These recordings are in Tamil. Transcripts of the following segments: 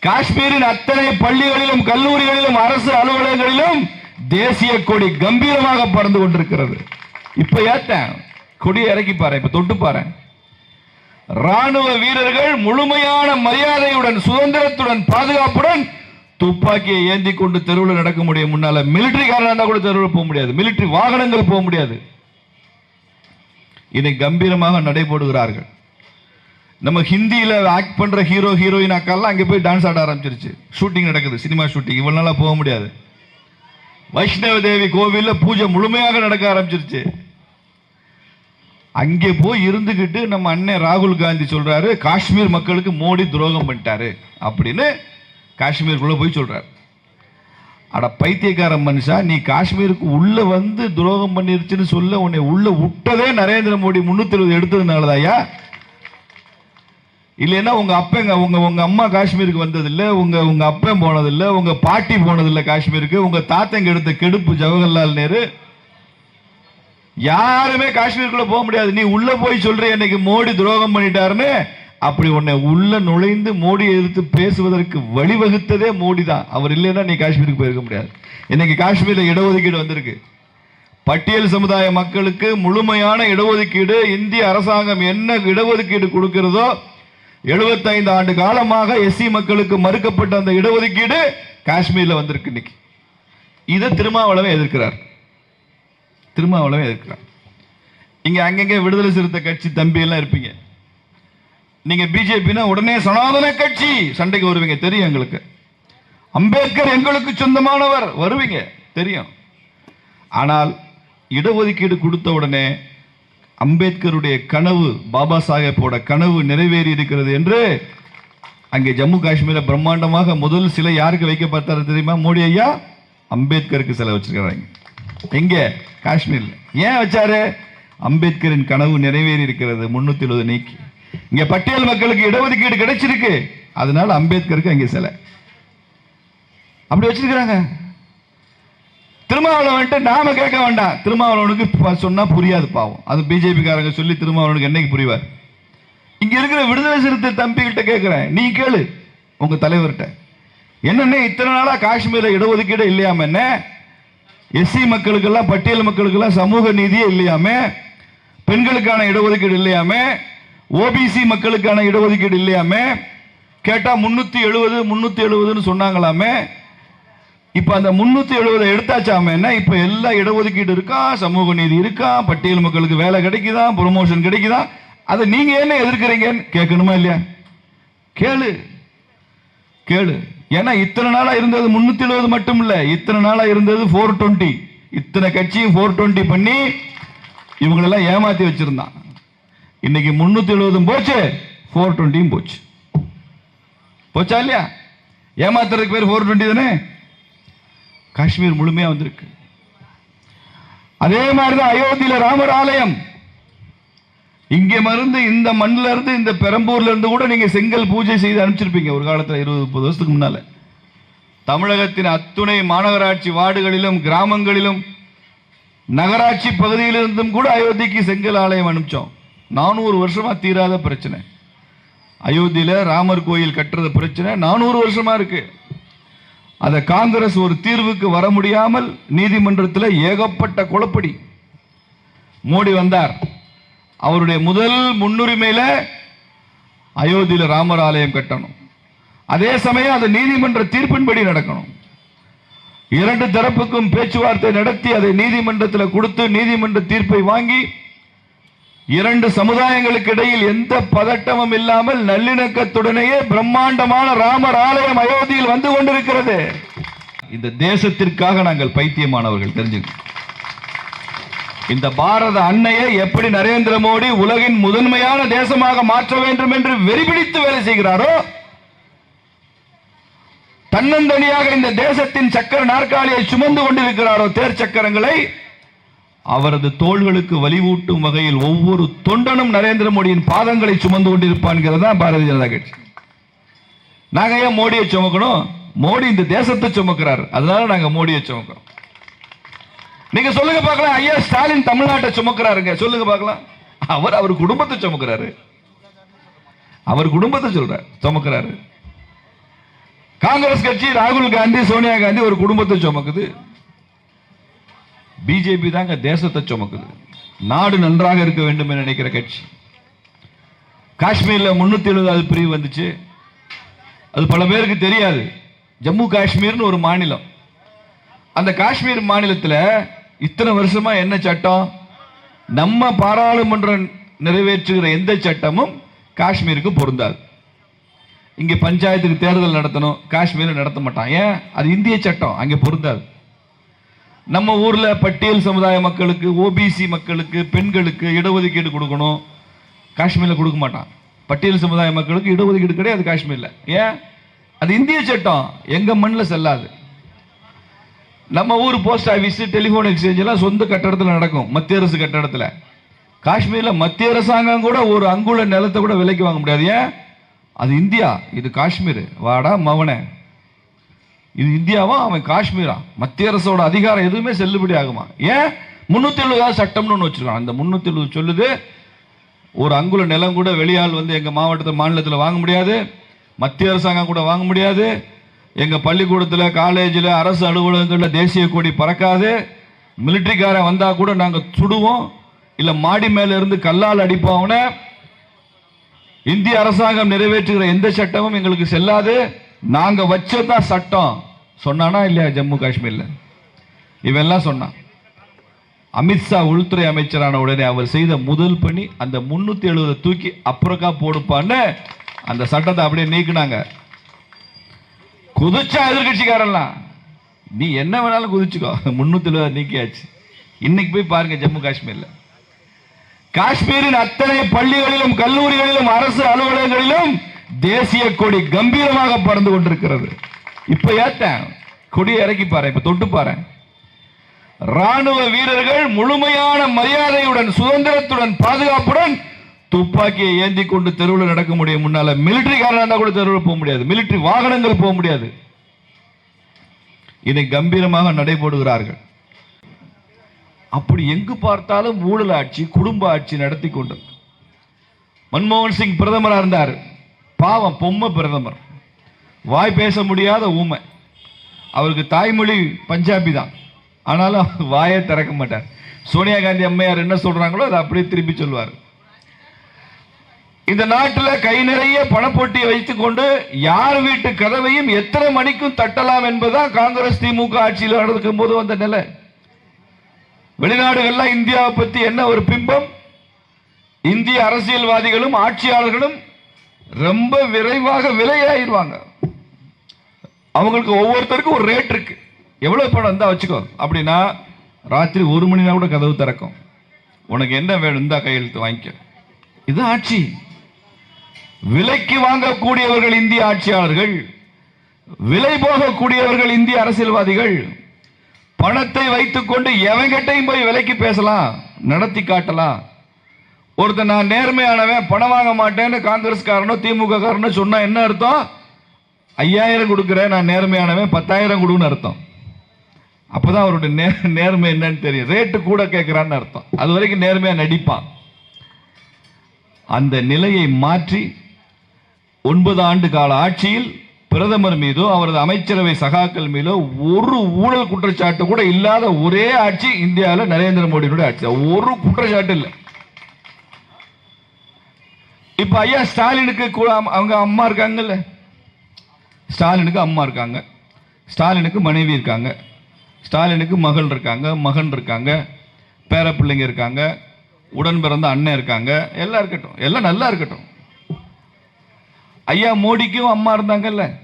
காஷ்மீரின் அத்தனை பள்ளிகளிலும் கல்லூரிகளிலும் அரசு அலுவலகங்களிலும் தேசிய கொடி கம்பீரமாக பறந்து கொண்டிருக்கிறது. இப்ப ஏத்தேன். கொடி இறக்கி பாரு இப்ப தொட்டு பாரு ராணுவ வீரர்கள் முழுமையான மரியாதையுடன் சுதந்திரத்துடன் பாதுகாப்புடன் துப்பாக்கியை ஏந்தி கொண்டு தெருவில் நடக்க முடியும். முன்னால மிலிட்டரி காரணம் கூட தெருவில் போக முடியாது. மிலிட்டரி வாகனங்கள் போக முடியாது. இதை கம்பீரமாக நடைபோடுகிறார்கள். நம்ம ஹிந்தியில் ஆக்ட் பண்ணுற ஹீரோ ஹீரோயின் அக்காலாம் அங்கே போய் டான்ஸ் ஆட ஆரம்பிச்சிருச்சு. ஷூட்டிங் நடக்குது சினிமா ஷூட்டிங் இவ்வளோ நாளாக போக முடியாது. வைஷ்ணவ தேவி கோவிலில் பூஜை முழுமையாக நடக்க ஆரம்பிச்சிருச்சு. அங்கே போய் இருந்துக்கிட்டு நம்ம அண்ணன் ராகுல் காந்தி சொல்கிறாரு காஷ்மீர் மக்களுக்கு மோடி துரோகம் பண்ணிட்டாரு. அப்படின்னு காஷ்மீருக்குள்ளே போய் சொல்கிறார் அட பைத்தியக்கார மனுஷா நீ காஷ்மீருக்கு உள்ளே வந்து துரோகம் பண்ணிருச்சுன்னு சொல்ல உன்னை உள்ளே விட்டதே நரேந்திர மோடி முந்நூற்றி எழுபது எடுத்ததுனாலதாயா இல்லைன்னா உங்க அப்பங்க உங்க உங்க அம்மா காஷ்மீருக்கு வந்ததில்ல உங்க உங்க அப்பன் போனதில்ல உங்க பாட்டி போனதில்ல காஷ்மீருக்கு உங்க தாத்தங்க எடுத்த கெடுப்பு ஜவஹர்லால் நேரு. யாருமே காஷ்மீருக்குள்ள போக முடியாது. நீ உள்ள போய் சொல்ற இன்னைக்கு மோடி துரோகம் பண்ணிட்டாருன்னு அப்படி உன்னை உள்ள நுழைந்து மோடியை எதிர்த்து பேசுவதற்கு வழிவகுத்ததே மோடி தான். அவர் இல்லைன்னா நீ காஷ்மீருக்கு போயிருக்க முடியாது. இன்னைக்கு காஷ்மீர்ல இடஒதுக்கீடு வந்திருக்கு. பட்டியல் சமுதாய மக்களுக்கு முழுமையான இடஒதுக்கீடு இந்திய அரசாங்கம் என்ன இடஒதுக்கீடு கொடுக்கிறதோ 75 ஆண்டு காலமாக எஸ்சி மக்களுக்கு மறுக்கப்பட்ட அந்த இடஒதுக்கீடு காஷ்மீர்ல வந்திருக்கு இன்னைக்கு. இதை திருமாவளவன் எதிர்க்கிறார். திருமாவளவன் எதிர்க்கிறார். இங்க அங்கங்க விடுதலை சிறுத்தை கட்சி தம்பி எல்லாம் இருப்பீங்க. நீங்க பிஜேபினா உடனே சனாதன கட்சி சண்டைக்கு வருவீங்க. தெரியும் எங்களுக்கு. அம்பேத்கர் எங்களுக்கு சொந்தமானவர். வருவீங்க. தெரியும். ஆனால் இடஒதுக்கீடு கொடுத்த உடனே அம்பேத்கருடைய கனவு பாபா சாஹேப்போட கனவு நிறைவேறி இருக்கிறது என்று அங்கே ஜம்மு காஷ்மீரில் பிரம்மாண்டமாக முதல் சிலை யாருக்கு வைக்க தெரியுமா? மோடி ஐயா அம்பேத்கருக்கு சிலை வச்சிருக்கிறாங்க. எங்க? காஷ்மீர்ல. ஏன் வச்சாரு? அம்பேத்கரின் கனவு நிறைவேறி இருக்கிறது முன்னூத்தி எழுபது நீக்கி. இங்க பட்டியல் மக்களுக்கு இடஒதுக்கீடு கிடைச்சிருக்கு. அதனால அம்பேத்கருக்கு அங்கே சிலை. அப்படி வச்சிருக்கிறாங்க. திருமாவளவன்ட்டு நாம கேட்க வேண்டாம். திருமாவளவனுக்கு சொன்னா புரியாது பாவம். அது பிஜேபி காரங்க சொல்லி திருமாவளவனுக்கு என்னைக்கு புரிவார்? இங்க இருக்கிற விடுதலை சிறுத்தை தம்பிகிட்ட கேட்கிறேன். நீ கேளு உங்க தலைவர்கிட்ட. என்னென்ன இத்தனை நாளா காஷ்மீர்ல இடஒதுக்கீடு இல்லையாம என்ன? எஸ்சி மக்களுக்கெல்லாம் பட்டியல் மக்களுக்கெல்லாம் சமூக நீதியே இல்லையாமே பெண்களுக்கான இடஒதுக்கீடு இல்லையாமே ஓபிசி மக்களுக்கான இடஒதுக்கீடு இல்லையாமே கேட்டா முன்னூத்தி எழுபது முன்னூத்தி எழுபதுன்னு சொன்னாங்களாமே இப்ப அந்த முன்னூத்தி எழுபது எடுத்தாச்சாம என்ன? இப்ப எல்லா இடஒதுக்கீடு இருக்கா? சமூக நீதி இருக்கா? பட்டியல் மக்களுக்கு வேலை கிடைக்குதா? ப்ரொமோஷன் கிடைக்குதா? அதை நீங்க என்ன எதிர்க்கிறீங்கன்னு கேட்கணுமா இல்லையா? கேளு. கேளு. ஏன்னா இத்தனை நாளா இருந்தது முன்னூத்தி எழுபது மட்டும் இல்ல. இத்தனை நாளா இருந்தது ஃபோர் டுவெண்ட்டி இத்தனை கட்சியும் ஃபோர் டுவெண்ட்டி பண்ணி இவங்களெல்லாம் ஏமாத்தி வச்சிருந்தான். இன்னைக்கு முன்னூத்தி எழுபதும் போச்சு ஃபோர் டுவெண்ட்டியும் போச்சு. போச்சா இல்லையா? ஏமாத்துறதுக்கு பேர் ஃபோர் டுவெண்ட்டி தானே? காஷ்மீர் முழுமையா வந்திருக்கு. அதே மாதிரிதான் அயோத்தியில ராமர் ஆலயம் இங்க மருந்து இந்த மண்ணில இருந்து இந்த பெரம்பூர்ல இருந்து கூட நீங்க செங்கல் பூஜை செய்து அனுப்பிச்சிருப்பீங்க ஒரு காலத்துல இருபது முப்பது வருஷத்துக்கு முன்னால. தமிழகத்தின் அத்துணை மாநகராட்சி வார்டுகளிலும் கிராமங்களிலும் நகராட்சி பகுதியிலிருந்தும் கூட அயோத்திக்கு செங்கல் ஆலயம் அனுப்பிச்சோம். நானூறு வருஷமா தீராத பிரச்சனை. அயோத்தியில ராமர் கோயில் கட்டுறது பிரச்சனை. நானூறு வருஷமா இருக்கு. அந்த காங்கிரஸ் ஒரு தீர்வுக்கு வர முடியாமல் நீதிமன்றத்தில் ஏகப்பட்ட குழப்படி மோடி வந்தார். அவருடைய முதல் முன்னுரிமையில் அயோத்தியில் ராமர் ஆலயம் கட்டணும். அதே சமயம் அந்த நீதிமன்ற தீர்ப்பின்படி நடக்கணும். இரண்டு தரப்புக்கும் பேச்சுவார்த்தை நடத்தி அதை நீதிமன்றத்தில் கொடுத்து நீதிமன்ற தீர்ப்பை வாங்கி இரண்டு சமுதாயங்களுக்கு இடையில் எந்த பதட்டமும் இல்லாமல் நல்லிணக்கத்துடனேயே பிரம்மாண்டமான ராமர் ஆலயம் அயோத்தியில் வந்து கொண்டிருக்கிறது. இந்த தேசத்திற்காக நாங்கள் பைத்தியமானவர்கள் தெரிஞ்சுக்கணும் இந்த பாரத அன்னையை எப்படி நரேந்திர மோடி உலகின் முதன்மையான தேசமாக மாற்ற வேண்டும் என்று வெறிபிடித்து வேலை செய்கிறாரோ தன்னந்தனியாக இந்த தேசத்தின் சக்கர நாற்காலியை சுமந்து கொண்டிருக்கிறாரோ தேர் சக்கரங்களை அவரது தோள்களுக்கு வலிவூட்டும் வகையில் ஒவ்வொரு தொண்டனும் நரேந்திர மோடியின் பாதங்களை சுமந்து கொண்டிருப்பான்ங்கிறது தான் பாரதிய ஜனதா கட்சி. நாங்க ஏன் மோடியை சுமக்கணும்? மோடி இந்த தேசத்தை சுமக்கிறார். அதனால நாங்க மோடியை சுமக்கிறோம். நீங்க சொல்லுங்க பார்க்கலாம் ஐயா ஸ்டாலின் தமிழ்நாட்டை சுமக்கிறாருங்க. சொல்லுங்க பார்க்கலாம். அவர் அவர் குடும்பத்தை சுமக்கிறாரு. அவர் குடும்பத்தை சொல்றார் சுமக்கிறாரு. காங்கிரஸ் கட்சி ராகுல் காந்தி சோனியா காந்தி ஒரு குடும்பத்தை சுமக்குது. பிஜேபி தாங்க தேசத்தை சுமக்குது. நாடு நன்றாக இருக்க வேண்டும் என்று நினைக்கிற கட்சி. காஷ்மீரில் முன்னூற்றி எழுபதாவது பிரிவு வந்துச்சு. அது பல பேருக்கு தெரியாது. ஜம்மு காஷ்மீர்னு ஒரு மாநிலம். அந்த காஷ்மீர் மாநிலத்தில் இத்தனை வருஷமா என்ன சட்டம்? நம்ம பாராளுமன்றம் நிறைவேற்றுகிற எந்த சட்டமும் காஷ்மீருக்கு பொருந்தாது. இங்கே பஞ்சாயத்துக்கு தேர்தல் நடத்தணும் காஷ்மீரில் நடத்த மாட்டான். ஏன்? அது இந்திய சட்டம் அங்கே பொருந்தாது. நம்ம ஊரில் பட்டியல் சமுதாய மக்களுக்கு ஓபிசி மக்களுக்கு பெண்களுக்கு இடஒதுக்கீடு கொடுக்கணும். காஷ்மீரில் கொடுக்க மாட்டான். பட்டியல் சமுதாய மக்களுக்கு இடஒதுக்கீடு கிடையாது காஷ்மீரில். ஏன்? அது இந்திய சட்டம். எங்கள் மண்ணில் செல்லாது. நம்ம ஊர் போஸ்ட் ஆபீஸ் டெலிஃபோன் எக்ஸ்சேஞ்ச் எல்லாம் சொந்த கட்டடத்தில் நடக்கும். மத்திய அரசு கட்டடத்தில். காஷ்மீரில் மத்திய அரசாங்கம் கூட ஒரு அங்குள்ள நிலத்தை கூட விலைக்கு வாங்க முடியாது. ஏன்? அது இந்தியா. இது காஷ்மீர். வாடா மவனே. இது இந்தியாவா? அவன் காஷ்மீரா? மத்திய அரசோட அதிகாரம் எதுவுமே செல்லுபடி ஆகுமா? ஏன்? முன்னூத்தி எழுபதாவது சட்டம்னு ஒன்று வச்சிருக்கான் அந்த முன்னூத்தி எழுபது சொல்லுது ஒரு அங்குல நிலம் கூட வெளியால் வந்து எங்க மாவட்டத்தில் மாநிலத்தில் வாங்க முடியாது மத்திய அரசாங்கம் கூட வாங்க முடியாது எங்க பள்ளிக்கூடத்தில் காலேஜில் அரசு அலுவலகங்களில் தேசிய கொடி பறக்காது மிலிட்ரிக்காரன் வந்தா கூட நாங்கள் சுடுவோம் இல்ல மாடி மேல இருந்து கல்லால் அடிப்போம் இந்திய அரசாங்கம் நிறைவேற்றுகிற எந்த சட்டமும் எங்களுக்கு செல்லாது. நாங்க வச்சதான் சட்டம். சொன்னானா இல்லையா ஜம்மு காஷ்மீர்ல? இவெல்லாம் சொன்னான் அமித்ஷா உள்துறை அமைச்சரான உடனே அவர் செய்த முதல் பணி அந்த முன்னூத்தி எழுபதை தூக்கி அப்புறக்கா போடுப்பான்னு அந்த சட்டத்தை அப்படியே நீக்குனாங்க. குதிச்சா எதிர்கட்சிக்காரெல்லாம். நீ என்ன வேணாலும் குதிச்சுக்கோ. முன்னூத்தி எழுபது நீக்கியாச்சு. இன்னைக்கு போய் பாருங்க ஜம்மு காஷ்மீர்ல. காஷ்மீரின் அத்தனை பள்ளிகளிலும் கல்லூரிகளிலும் அரசு அலுவலகங்களிலும் தேசிய கொடி கம்பீரமாக பறந்து கொண்டிருக்கிறது. இப்ப ஏத்தேன். கொடியை இறக்கி பாரு இப்ப தொட்டு பாரு ராணுவ வீரர்கள் முழுமையான மரியாதையுடன் சுதந்திரத்துடன் பாதுகாப்புடன் துப்பாக்கியை ஏந்தி கொண்டு தெருவில் நடக்க முடியும். முன்னால மிலிட்டரி கூட தெருவில் போக முடியாது. மிலிட்டரி வாகனங்கள் போக முடியாது. இதை கம்பீரமாக நடைபோடுகிறார்கள். அப்படி எங்கு பார்த்தாலும் ஊழல் ஆட்சி குடும்ப ஆட்சி நடத்தி கொண்டது மன்மோகன் சிங் பிரதமராக இருந்தார். பாவம் பொம்மை பிரதமர். வாய் பேச முடியாத ஊமை. அவருக்கு தாய்மொழி பஞ்சாபி தான். ஆனாலும் அவர் வாயை திறக்க மாட்டார். சோனியா காந்தி அம்மையார் என்ன சொல்கிறாங்களோ அதை அப்படியே திருப்பி சொல்வார். இந்த நாட்டில் கை நிறைய பணப்போட்டியை வைத்துக் கொண்டு யார் வீட்டு கதவையும் எத்தனை மணிக்கும் தட்டலாம் என்பதுதான் காங்கிரஸ் திமுக ஆட்சியில் நடக்கும் போது வந்த நிலை. வெளிநாடுகள்லாம் இந்தியாவை பற்றி என்ன ஒரு பிம்பம்? இந்திய அரசியல்வாதிகளும் ஆட்சியாளர்களும் ரொம்ப விரைவாக விலையாயிருவாங்க அவங்களுக்கு ஒவ்வொருத்தருக்கும் ஒரு ரேட் இருக்கு. எவ்வளவு பணம் இருந்தா வச்சுக்கோ. அப்படின்னா ராத்திரி ஒரு மணி நேரம் கூட கதவு திறக்கும். உனக்கு என்ன வேணும்? இந்தா கையெழுத்து வாங்கிக்க. இது ஆட்சி. விலைக்கு வாங்கக்கூடியவர்கள் இந்திய ஆட்சியாளர்கள் விலை போகக்கூடியவர்கள் இந்திய அரசியல்வாதிகள் பணத்தை வைத்துக்கொண்டு எவங்கிட்டையும் போய் விலைக்கு பேசலாம் நடத்தி காட்டலாம். ஒருத்தன் நான் நேர்மையானவன் பணம் வாங்க மாட்டேன்னு காங்கிரஸ்காரனோ திமுக காரனோ சொன்னா என்ன அர்த்தம்? ஐயாயிரம் கொடுக்குறேன் நான் நேர்மையானவன் பத்தாயிரம் கொடுன்னு அர்த்தம். அப்போதான் அவருடைய நே- நேர்மை என்னன்னு தெரியும். ரேட்டு கூட கேட்குறான்னு அர்த்தம். அது வரைக்கும் நேர்மையாக நடிப்பான். அந்த நிலையை மாற்றி ஒன்பது ஆண்டு கால ஆட்சியில் பிரதமர் மீதோ அவரது அமைச்சரவை சகாக்கள் மீதோ ஒரு ஊழல் குற்றச்சாட்டு கூட இல்லாத ஒரே ஆட்சி இந்தியாவில் நரேந்திர மோடியினுடைய ஆட்சி. ஒரு குற்றச்சாட்டு இல்லை. இப்போ ஐயா ஸ்டாலினுக்கு கூட அவங்க அம்மா இருக்காங்கல்ல. ஸ்டாலினுக்கு அம்மா இருக்காங்க. ஸ்டாலினுக்கு மனைவி இருக்காங்க. ஸ்டாலினுக்கு மகள் இருக்காங்க மகன் இருக்காங்க பேர பிள்ளைங்க இருக்காங்க உடன் பிறந்த அண்ணன் இருக்காங்க. எல்லாம் இருக்கட்டும். எல்லாம் நல்லா இருக்கட்டும். ஐயா மோடிக்கும் அம்மா இருந்தாங்கல்ல.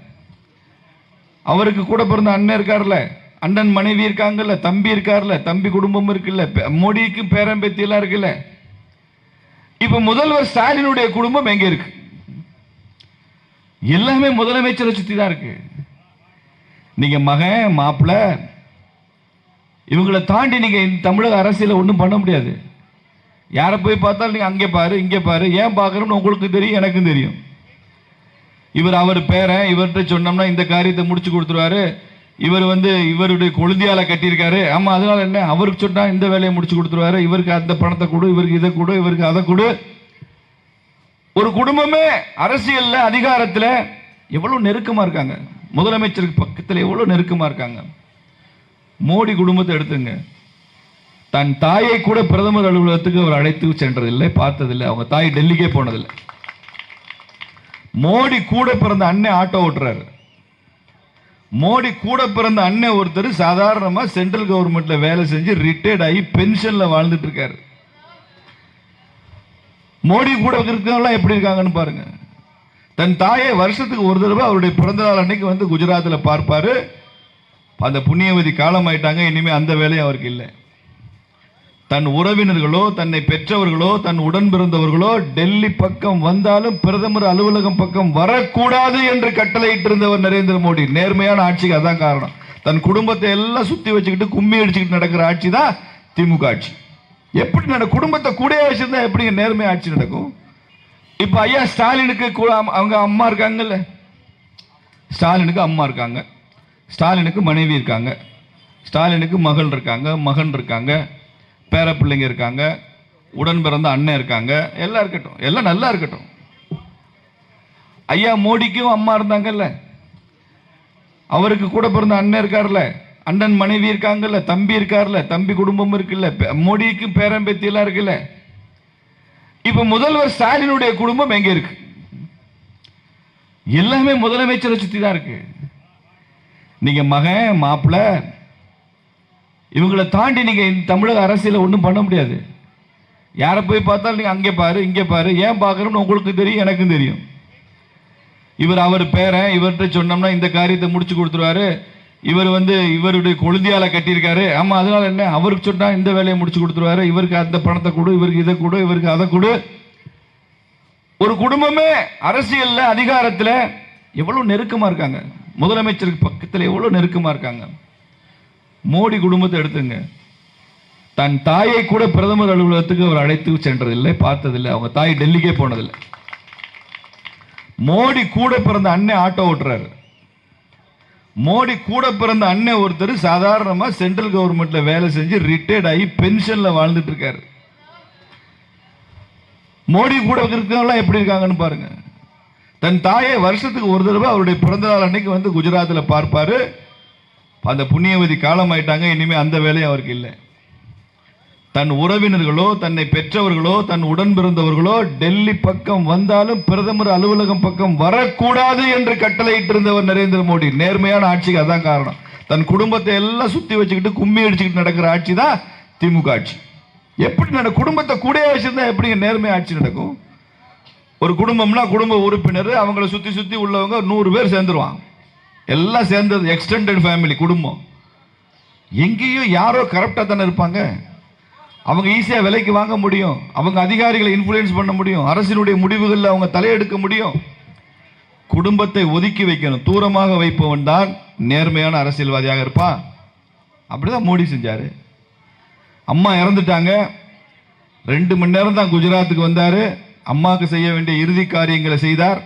அவருக்கு கூட பிறந்த அண்ணன் இருக்கார்ல அண்ணன் மனைவி இருக்காங்கல்ல தம்பி இருக்கார்ல தம்பி குடும்பம் இருக்குல்ல. பே- மோடிக்கு எல்லாம் இருக்குல்ல. இப்ப முதல்வர் ஸ்டாலினுடைய குடும்பம் எங்க இருக்கு? எல்லாமே முதலமைச்சரை சுற்றி தான் இருக்கு. நீங்க மகன் மாப்பிள்ளை இவங்களை தாண்டி நீங்க இந்த தமிழக அரசியல ஒன்றும் பண்ண முடியாது. யாரை போய் பார்த்தாலும் நீங்க அங்கே பாரு இங்கே பாரு ஏன் பார்க்கணும்னு உங்களுக்கு தெரியும் எனக்கும் தெரியும். இவர் அவர் பேரன் இவர்கிட்ட சொன்னோம்னா இந்த காரியத்தை முடிச்சு கொடுத்துருவாரு. இவர் வந்து இவருடைய கொழுந்தியால கட்டியிருக்காரு. ஆமா அதனால என்ன? அவருக்கு சொன்னா இந்த வேலையை முடிச்சு கொடுத்துருவாரு. இவருக்கு அந்த பணத்தை கொடு இவருக்கு இதை கொடு இவருக்கு அதை கொடு. ஒரு குடும்பமே அரசியல்ல அதிகாரத்தில் எவ்வளவு நெருக்கமா இருக்காங்க? முதலமைச்சருக்கு பக்கத்தில் எவ்வளவு நெருக்கமா இருக்காங்க? மோடி குடும்பத்தை எடுத்துங்க. தன் தாயை கூட பிரதமர் அலுவலகத்துக்கு அவர் அழைத்து சென்றதில்லை பார்த்ததில்லை. அவங்க தாய் டெல்லிக்கே போனதில்லை. மோடி கூட பிறந்த அண்ணன் ஆட்டோ ஓட்டுறாரு. மோடி கூட பிறந்த அண்ணன் ஒருத்தர் சாதாரணமாக சென்ட்ரல் கவர்மெண்ட்ல வேலை செஞ்சு ரிட்டையர்ட் ஆகி பென்ஷன்ல வாழ்ந்துட்டு இருக்காரு. மோடி கூட இருக்கிறவங்களாம் எப்படி இருக்காங்கன்னு பாருங்க. தன் தாயை வருஷத்துக்கு ஒரு தடவை அவருடைய பிறந்த நாள் அன்னைக்கு வந்து குஜராத்தில் பார்ப்பாரு. அந்த புண்ணியவதி காலமாயிட்டாங்க இனிமேல் அந்த வேலையும் அவருக்கு இல்லை. தன் உறவினர்களோ தன்னை பெற்றவர்களோ தன் உடன் பிறந்தவர்களோ டெல்லி பக்கம் வந்தாலும் பிரதமர் அலுவலகம் பக்கம் வரக்கூடாது என்று கட்டளையிட்டிருந்தவர் நரேந்திர மோடி. நேர்மையான ஆட்சிக்கு அதான் காரணம். தன் குடும்பத்தை எல்லாம் சுத்தி வச்சுக்கிட்டு கும்மி அடிச்சுக்கிட்டு நடக்கிற ஆட்சி தான் திமுக ஆட்சி. எப்படி நட குடும்பத்தை கூட வச்சிருந்தா எப்படி நேர்மை ஆட்சி நடக்கும்? இப்ப ஐயா ஸ்டாலினுக்கு கூட அவங்க அம்மா இருக்காங்கல்ல? ஸ்டாலினுக்கு அம்மா இருக்காங்க. ஸ்டாலினுக்கு மனைவி இருக்காங்க. ஸ்டாலினுக்கு மகள் இருக்காங்க மகன் இருக்காங்க பேர பிள்ளைங்க இருக்காங்க உடன் பிறந்த அண்ணன் இருக்காங்க எல்லாம் இருக்கட்டும். எல்லாம் நல்லா இருக்கட்டும். ஐயா மோடிக்கும் அம்மா இருந்தாங்கல்ல? அவருக்கு கூட பிறந்த அண்ணன் இருக்கார்ல அண்ணன் மனைவி இருக்காங்கல்ல தம்பி இருக்கார்ல தம்பி குடும்பம் இருக்குல்ல பே- மோடிக்கும் பேரன் எல்லாம் இருக்குல்ல. இப்ப முதல்வர் ஸ்டாலினுடைய குடும்பம் எங்க இருக்கு? எல்லாமே முதலமைச்சரை சுத்தி தான் இருக்கு. நீங்க மகன் மாப்பிள்ள இவங்களை தாண்டி நீங்க தமிழக அரசியல ஒன்றும் பண்ண முடியாது. யாரை போய் பார்த்தாலும் நீங்க அங்கே பாரு இங்கே பாரு ஏன் பார்க்கணும்னு உங்களுக்கு தெரியும் எனக்கும் தெரியும். இவர் அவர் பேரன் இவர்கிட்ட சொன்னோம்னா இந்த காரியத்தை முடிச்சு கொடுத்துருவாரு. இவர் வந்து இவருடைய கொழுந்தியால கட்டியிருக்காரு. ஆமா அதனால என்ன? அவருக்கு சொன்னா இந்த வேலையை முடிச்சு கொடுத்துருவாரு. இவருக்கு அந்த பணத்தை கொடு இவருக்கு இதை கொடு இவருக்கு அதை கொடு. ஒரு குடும்பமே அரசியல்ல அதிகாரத்துல எவ்வளவு நெருக்கமா இருக்காங்க. முதலமைச்சருக்கு பக்கத்தில் எவ்வளவு நெருக்கமா இருக்காங்க. மோடி குடும்பத்தை எடுத்துங்க. தன் தாயை கூட பிரதமர் அலுவலகத்துக்கு அவர் அழைத்து சென்றதில்லை பார்த்ததில்லை. அவங்க தாய் டெல்லிக்கே போனதில்லை. மோடி கூட பிறந்த அண்ணன் ஆட்டோ ஓட்டுறாரு. மோடி கூட பிறந்த அண்ணன் ஒருத்தர் சாதாரணமா சென்ட்ரல் கவர்மெண்ட்ல வேலை செஞ்சு ரிட்டையர்ட் ஆகி பென்ஷன்ல வாழ்ந்துட்டு இருக்காரு. மோடி கூட இருக்கவங்களாம் எப்படி இருக்காங்கன்னு பாருங்க. தன் தாயை வருஷத்துக்கு ஒரு தடவை அவருடைய பிறந்த நாள் அன்னைக்கு வந்து குஜராத்தில் பார்ப்பாரு. அந்த புண்ணியவதி காலம் ஆயிட்டாங்க இனிமே அந்த வேலையும் அவருக்கு இல்லை. தன் உறவினர்களோ தன்னை பெற்றவர்களோ தன் உடன் பிறந்தவர்களோ டெல்லி பக்கம் வந்தாலும் பிரதமர் அலுவலகம் பக்கம் வரக்கூடாது என்று கட்டளையிட்டிருந்தவர் நரேந்திர மோடி. நேர்மையான ஆட்சிக்கு அதான் காரணம். தன் குடும்பத்தை எல்லாம் சுத்தி வச்சுக்கிட்டு கும்மி அடிச்சுக்கிட்டு நடக்கிற ஆட்சி தான் திமுக ஆட்சி. எப்படி நட குடும்பத்தை கூடயே வச்சிருந்தா எப்படி நேர்மை ஆட்சி நடக்கும்? ஒரு குடும்பம்னா குடும்ப உறுப்பினர் அவங்கள சுத்தி சுத்தி உள்ளவங்க நூறு பேர் சேர்ந்துருவாங்க. எல்லாம் சேர்ந்தது எக்ஸ்டெண்டட் ஃபேமிலி குடும்பம். எங்கேயும் யாரோ கரெக்டாக தானே இருப்பாங்க. அவங்க ஈஸியாக விலைக்கு வாங்க முடியும். அவங்க அதிகாரிகளை இன்ஃப்ளூயன்ஸ் பண்ண முடியும். அரசினுடைய முடிவுகளில் அவங்க தலையெடுக்க முடியும். குடும்பத்தை ஒதுக்கி வைக்கணும். தூரமாக வைப்பவன் தான் நேர்மையான அரசியல்வாதியாக இருப்பான். அப்படிதான் மோடி செஞ்சார். அம்மா இறந்துட்டாங்க. ரெண்டு மணி நேரம் தான் குஜராத்துக்கு வந்தார். அம்மாவுக்கு செய்ய வேண்டிய இறுதி காரியங்களை செய்தார்.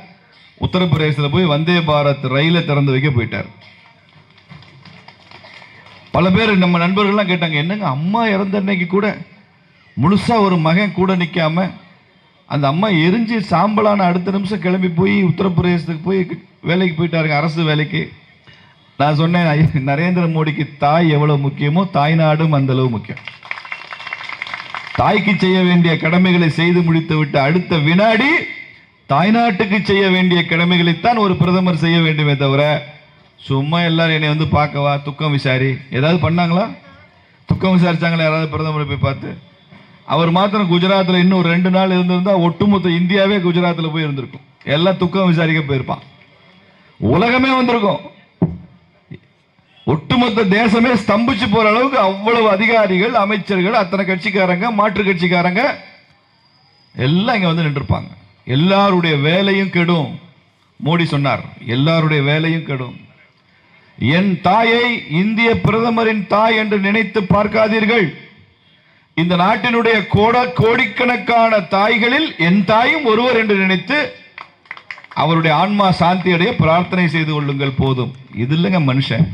உத்தரப்பிரதேசத்தில் போய் வந்தே பாரத் ரயிலை திறந்து வைக்க போயிட்டார். பல பேர் நம்ம நண்பர்கள்லாம் கேட்டாங்க என்னங்க அம்மா இறந்த அன்னைக்கு கூட முழுசாக ஒரு மகன் கூட நிற்காம அந்த அம்மா எரிஞ்சு சாம்பலான அடுத்த நிமிஷம் கிளம்பி போய் உத்தரப்பிரதேசத்துக்கு போய் வேலைக்கு போயிட்டாருங்க அரசு வேலைக்கு. நான் சொன்னேன் நரேந்திர மோடிக்கு தாய் எவ்வளோ முக்கியமோ தாய்நாடும் நாடும் அந்தளவு முக்கியம். தாய்க்கு செய்ய வேண்டிய கடமைகளை செய்து முடித்து விட்டு அடுத்த வினாடி தாய்நாட்டுக்கு செய்ய வேண்டிய கடமைகளைத்தான் ஒரு பிரதமர் செய்ய வேண்டுமே தவிர சும்மா எல்லாரும் என்னை வந்து பார்க்கவா துக்கம் விசாரி. ஏதாவது பண்ணாங்களா? துக்கம் விசாரிச்சாங்களா? யாராவது பிரதமரை போய் பார்த்து. அவர் மாத்திரம் குஜராத்தில் இன்னும் ஒரு ரெண்டு நாள் இருந்திருந்தா ஒட்டுமொத்த இந்தியாவே குஜராத்தில் போய் இருந்திருக்கும். எல்லாம் துக்கம் விசாரிக்க போயிருப்பான். உலகமே வந்திருக்கும். ஒட்டுமொத்த தேசமே ஸ்தம்பிச்சு போற அளவுக்கு அவ்வளவு அதிகாரிகள் அமைச்சர்கள் அத்தனை கட்சிக்காரங்க மாற்று கட்சிக்காரங்க எல்லாம் இங்க வந்து நின்றுப்பாங்க எல்லாருடைய வேலையும் கெடும். மோடி சொன்னார் எல்லாருடைய வேலையும் கெடும். என் தாயை இந்திய பிரதமரின் தாய் என்று நினைத்து பார்க்காதீர்கள். இந்த நாட்டினுடைய கோட கோடிக்கணக்கான தாய்களில் என் தாயும் ஒருவர் என்று நினைத்து அவருடைய ஆன்மா சாந்தி அடைய பிரார்த்தனை செய்து கொள்ளுங்கள் போதும். இது இல்லைங்க மனுஷன்.